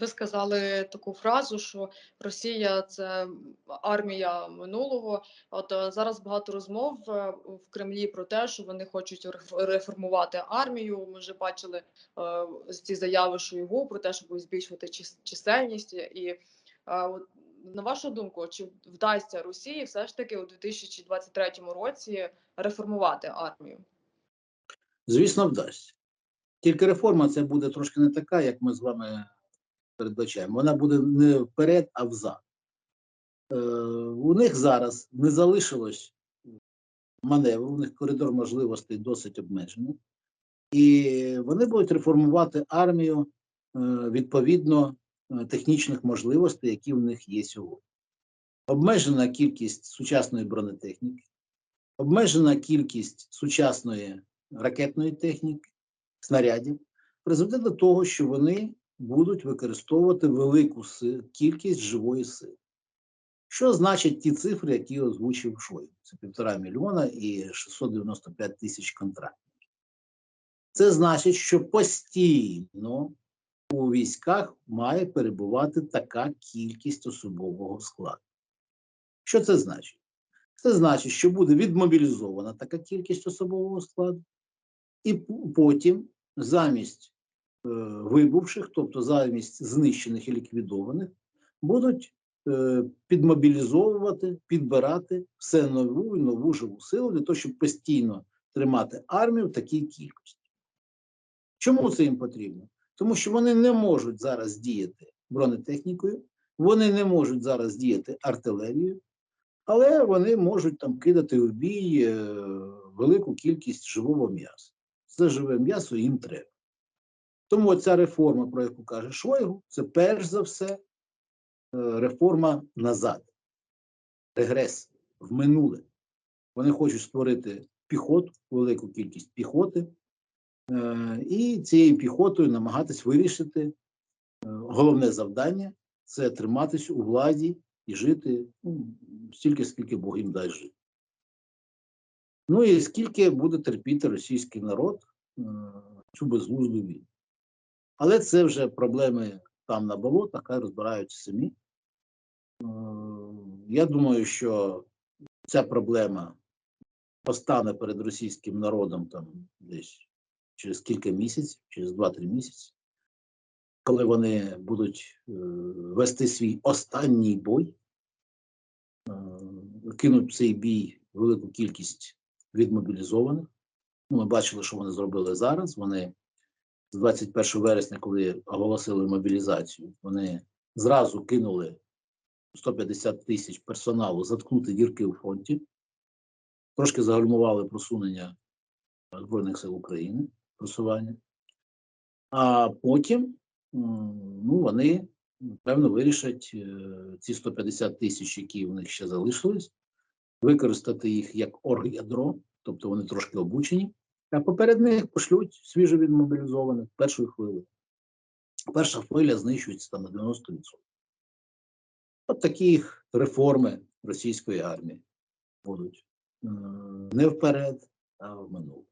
Ви сказали таку фразу, що Росія це армія минулого. От е, зараз багато розмов е, в Кремлі про те, що вони хочуть реформувати армію. Ми вже бачили е, ці заяви Шойгу про те, щоб збільшувати чисельність. І е, на вашу думку, чи вдасться Росії все ж таки у 2023 році реформувати армію? Звісно, вдасться. Тільки реформа це буде трошки не така, як ми з вами передбачаємо. Вона буде не вперед, а взад. Е, у них зараз не залишилось маневру, у них коридор можливостей досить обмежений. І вони будуть реформувати армію е, відповідно е, технічних можливостей, які в них є сьогодні. Обмежена кількість сучасної бронетехніки, обмежена кількість сучасної ракетної техніки, снарядів, призведе до того, що вони будуть використовувати велику кількість живої сили. Що значать ті цифри, які озвучив Шойгу? Це півтора мільйона і 695 тисяч контрактів. Це значить, що постійно у військах має перебувати така кількість особового складу. Що це значить? Це значить, що буде відмобілізована така кількість особового складу, і потім замість вибувших, тобто замість знищених і ліквідованих, будуть е, підмобілізовувати, підбирати все нову і нову живу силу для того, щоб постійно тримати армію в такій кількості. Чому це їм потрібно? Тому що вони не можуть зараз діяти бронетехнікою, вони не можуть зараз діяти артилерією, але вони можуть там кидати в бій е, велику кількість живого м'яса. Це живе м'ясо їм треба. Тому ця реформа, про яку каже Шойгу, це перш за все е, реформа назад, регрес в минуле. Вони хочуть створити піхоту, велику кількість піхоти, е, і цією піхотою намагатись вирішити е, головне завдання це триматись у владі і жити ну, стільки, скільки Бог їм дасть жити. Ну і скільки буде терпіти російський народ цю безглузду війну. Але це вже проблеми там на болотах, хай розбираються самі. Е, Я думаю, що ця проблема постане перед російським народом там десь через кілька місяців, через 2-3 місяці, коли вони будуть е, вести свій останній бой, е, кинуть в цей бій велику кількість відмобілізованих. Ми бачили, що вони зробили зараз. Вони 21 вересня, коли оголосили мобілізацію, вони зразу кинули 150 тисяч персоналу заткнути дірки у фронті, трошки загальмували просунення Збройних сил України, просування. А потім ну, вони, певно, вирішать е, ці 150 тисяч, які в них ще залишились, використати їх як оргядро, тобто вони трошки обучені, а поперед них пошлють свіжо відмобілізованих першої хвилі. Перша хвиля знищується там на 90%. От такі реформи російської армії будуть Е, не вперед, а в минуле.